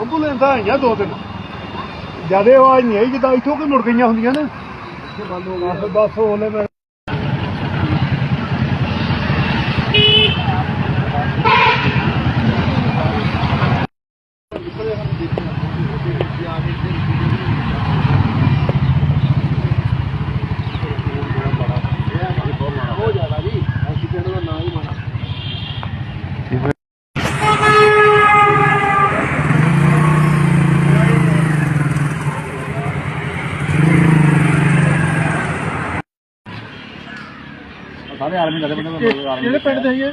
ਅੰਬੂਲੈਂਸਾਂ ਆਈਆਂ ਦੋ ਤਿੰਨ ਜਿਆਦੇ ਉਹ ਆਈ ਨਹੀਂ ਆਈ, ਜਿੱਦਾਂ ਇੱਥੋਂ ਮੁੜ ਗਈਆਂ ਹੁੰਦੀਆਂ ਨੇ। ਬਸ ਉਹਨੇ ਸਾਰੇ ਆਰਮੀ ਦਾ ਬੰਦੇ ਕਿਹੜੇ ਪਿੰਡ ਦੇ ਹੈਗੇ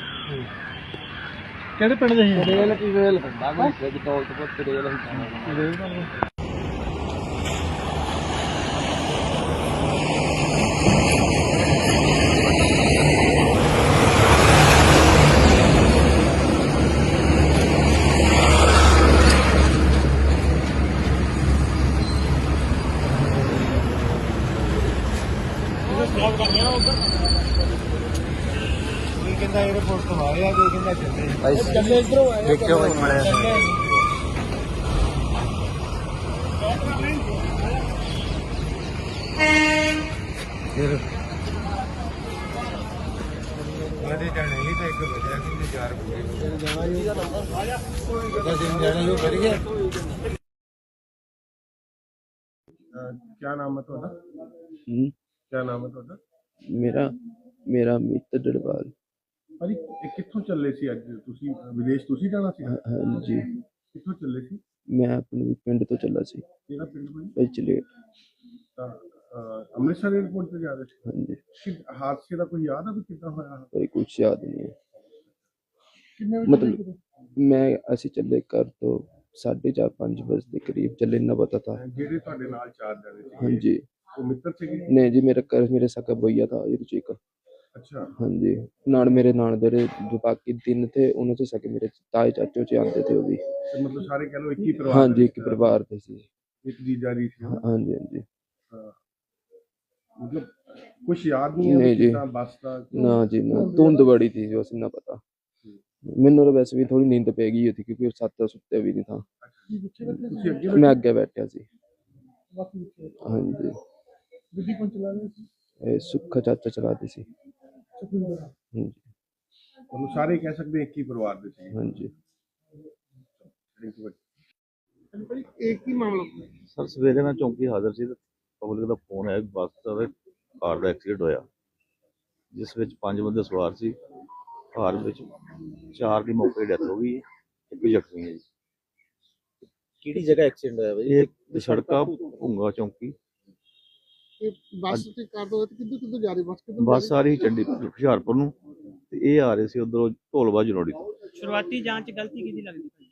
ਕਿਹੜੇ ਪਿੰਡ ਦੇ ਹੈਗੇ ਰੇਲ ਕੀ ਵੇਲ ਹੁੰਦਾ ਕੋਈ ਟੋਲ ਤੋਂ ਪੁੱਤ ਰੇਲ ਹੁੰਦਾ ਕੋਈ ਕਹਿੰਦਾ 에어ਪੋਰਟ ਤੋਂ ਆਇਆ ਕੋਈ ਕਹਿੰਦਾ ਚੱਲੇ। ਚੱਲੇ ਇਧਰੋਂ ਆਏ ਦੇਖਿਓ ਭਾਈ ਮੜਿਆ ਫਿਰ ਉਹਦੇ ਜਾਣੇ ਹੀ ਤਾਂ ਇੱਕ ਵਜਿਆ ਕਿ ਚਾਰ ਵਜੇ ਜਾਣਾ ਹੀ ਦਿਨ ਜਾਣਾ ਹੀ ਕਰ ਗਿਆ। ਕੀ ਨਾਮ ਹੈ ਤੁਹਾਡਾ? ਹਮ, ਕੀ ਨਾਮ ਹੈ ਤੁਹਾਡਾ? ਮੇਰਾ ਮੇਰਾ ਮਿੱਤਰ ਡੜਵਾਲ। ਭਾਜੀ ਇਹ ਕਿੱਥੋਂ ਚੱਲੇ ਸੀ ਅੱਜ? ਤੁਸੀਂ ਵਿਦੇਸ਼ ਤੁਸੀਂ ਜਾਣਾ ਸੀ? ਹਾਂ- ਹਾਂਜੀ ਕਿੱਥੋਂ ਚੱਲੇ ਸੀ? ਮੈਂ ਆਪਣੇ ਪਿੰਡ ਤੋਂ ਚੱਲਾ ਸੀ। ਕਿਹੜਾ ਪਿੰਡ ਭਾਜੀ? ਪਿਛਲੇ ਤਾਂ ਅਹ, ਅੰਮ੍ਰਿਤਸਰ 에ਅਰਪੋਰਟ ਤੇ ਜਾ ਰਹੇ ਸੀ। ਹਾਂਜੀ। ਕਿ ਹਾਦਸੇ ਦਾ ਕੋਈ ਯਾਦ ਹੈ ਵੀ ਕਿੱਦਾਂ ਹੋਇਆ? ਕੋਈ ਕੁਛ ਯਾਦ ਨਹੀਂ ਹੈ। ਕਿੰਨੇ ਵਜੇ ਮਤਲਬ ਮੈਂ ਅਸੀਂ ਚੱਲੇ ਘਰ ਤੋਂ 4:30 5 ਵਜੇ ਦੇ ਕਰੀਬ। ਚੱਲੇ ਨਾ ਪਤਾ था ਜਿਹੜੇ ਤੁਹਾਡੇ ਨਾਲ ਚਾਰ ਜਣੇ ਸੀ। ਹਾਂਜੀ ਉਹ ਮਿੱਤਰ ਸੀਗੇ नहीं जी मेरा कर मेरे सका भैया था रुचि का ਅੱਛਾ हाँ जी नान मेरे नान दरे जो बाकी दिन थे उन्होंने से सके मेरे ताए चाचो चे आते थे वो भी ਤੇ ਮਤਲਬ ਸਾਰੇ ਕਹ ਲਓ ਇੱਕ ਹੀ ਪਰਿਵਾਰ हाँ ਦੇ जी ਵਿੱਚ एक परिवार थे सी ਇੱਕ ਜੀਜਾ ਜੀ ਸੀ हाँ जी हाँ जी ਹਾਂ। ਮਤਲਬ ਕੁਝ ਯਾਦ ਨਹੀਂ ਹੈ ਨਹੀਂ ਜੀ। ਕਿੱਦਾਂ ਬੱਸ ਦਾ ਨਾ ਜੀ ਨਾ ਧੁੰਦ ਬੜੀ थी जो ना पता ਮੈਨੂੰ ਤਾਂ ਵੈਸੇ ਵੀ ਥੋੜੀ ਨੀਂਦ ਪੈ ਗਈ ਹੋਤੀ ਕਿਉਂਕਿ ਸੱਤ ਸੁੱਤੇ ਵੀ ਨਹੀਂ ਥਾ ਤੁਸੀਂ ਅੱਗੇ ਮੈਂ ਅੱਗੇ ਬੈਠਿਆ ਸੀ ਹਾਂਜੀ ਗੱਡੀ ਕੋਲ ਚਲਾ ਰਹੇ ਸੀ? ਇਹ ਸੁੱਖਾ ਚਾਚਾ ਚਲਾਦੀ ਸੀ। ਹਾਂਜੀ। ਤੁਹਾਨੂੰ ਸਾਰੇ ਕਹਿ ਸਕਦੇ ਇੱਕ ਹੀ ਪਰਿਵਾਰ ਦੇ ਸੀ। ਹਾਂਜੀ। ਇਹ ਕੀ ਮਾਮਲਾ ਸਰ ਸਵੇਰੇ ਮੈਂ ਚੌਂਕੀ ਹਾਜ਼ਰ ਸੀ ਤੇ ਪਬਲਿਕ ਦਾ ਫੋਨ ਆਇਆ ਕਿ ਬੱਸ ਦਾ ਕਾਰ ਦਾ ਐਕਸੀਡੈਂਟ ਹੋਇਆ। ਜਿਸ ਵਿੱਚ ਪੰਜ ਬੰਦੇ ਸਵਾਰ ਸੀ। ਕਾਰ ਵਿੱਚ ਚਾਰ ਦੀ ਮੌਕੇ ਡੈਥ ਹੋ ਗਈ ਇੱਕ ਜ਼ਖਮੀ ਹੈ ਜੀ। ਕਿਹੜੀ ਜਗ੍ਹਾ ਐਕਸੀਡੈਂਟ ਹੋਇਆ ਬਾਈ? ਇਹ ਸੜਕਾ ਭੁੰਗਾ ਚੌਂਕੀ। ਇਹ ਬੱਸ ਤੇ ਕਰ ਦੋ ਕਿੱਧਰ ਕਿੱਧਰ ਜਾ ਰਹੀ ਬੱਸ ਕਿੱਧਰ ਬੱਸ ਆ ਰਹੀ ਚੰਡੀਗੜ੍ਹ ਹੁਸ਼ਿਆਰਪੁਰ ਨੂੰ ਤੇ ਇਹ ਆ ਰਹੇ ਸੀ ਉਧਰੋਂ ਢੋਲਵਾ ਜਨੋੜੀ ਤੋਂ। ਸ਼ੁਰੂਆਤੀ ਜਾਂਚ ਗਲਤੀ ਕਿਹਦੀ ਲੱਗਦੀ ਭਾਈ?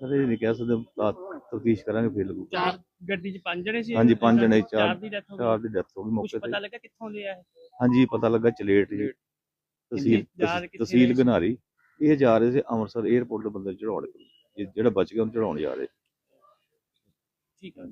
ਸਰ ਇਹ ਨਹੀਂ ਕਹਿ ਸਕਦੇ ਤਫਤੀਸ਼ ਕਰਾਂਗੇ ਫਿਰ ਲੱਗੂ ਚਾਰ ਗੱਡੀ 'ਚ ਪੰਜ ਜਣੇ ਸੀ? ਹਾਂਜੀ ਪੰਜ ਜਣੇ ਚਾਰ ਚਾਰ ਦੀ ਡੈਥ ਹੋ ਚਾਰ ਗਈ ਦੀ ਡੈਥ ਹੋ ਗਈ ਮੌਕੇ ਤੇ ਪਤਾ ਲੱਗਾ ਕਿੱਥੋਂ ਦੇ ਆ ਇਹ? ਹਾਂਜੀ ਪਤਾ ਲੱਗਾ ਚਲੇਟ ਜੀ। ਤਹਿਸੀਲ ਤਹਿਸੀਲ? ਗਨਾਰੀ ਇਹ ਜਾ ਰਹੇ ਸੀ ਅੰਮ੍ਰਿਤਸਰ 에ਅਰਪੋਰਟ ਦੇ ਬੰਦੇ ਚੜਾਉਣ ਜਿਹੜਾ ਬਚ ਗਿਆ ਉਹਨੂੰ ਚੜਾਉਣ ਜਾ ਰਹੇ। ਠੀਕ ਹੈ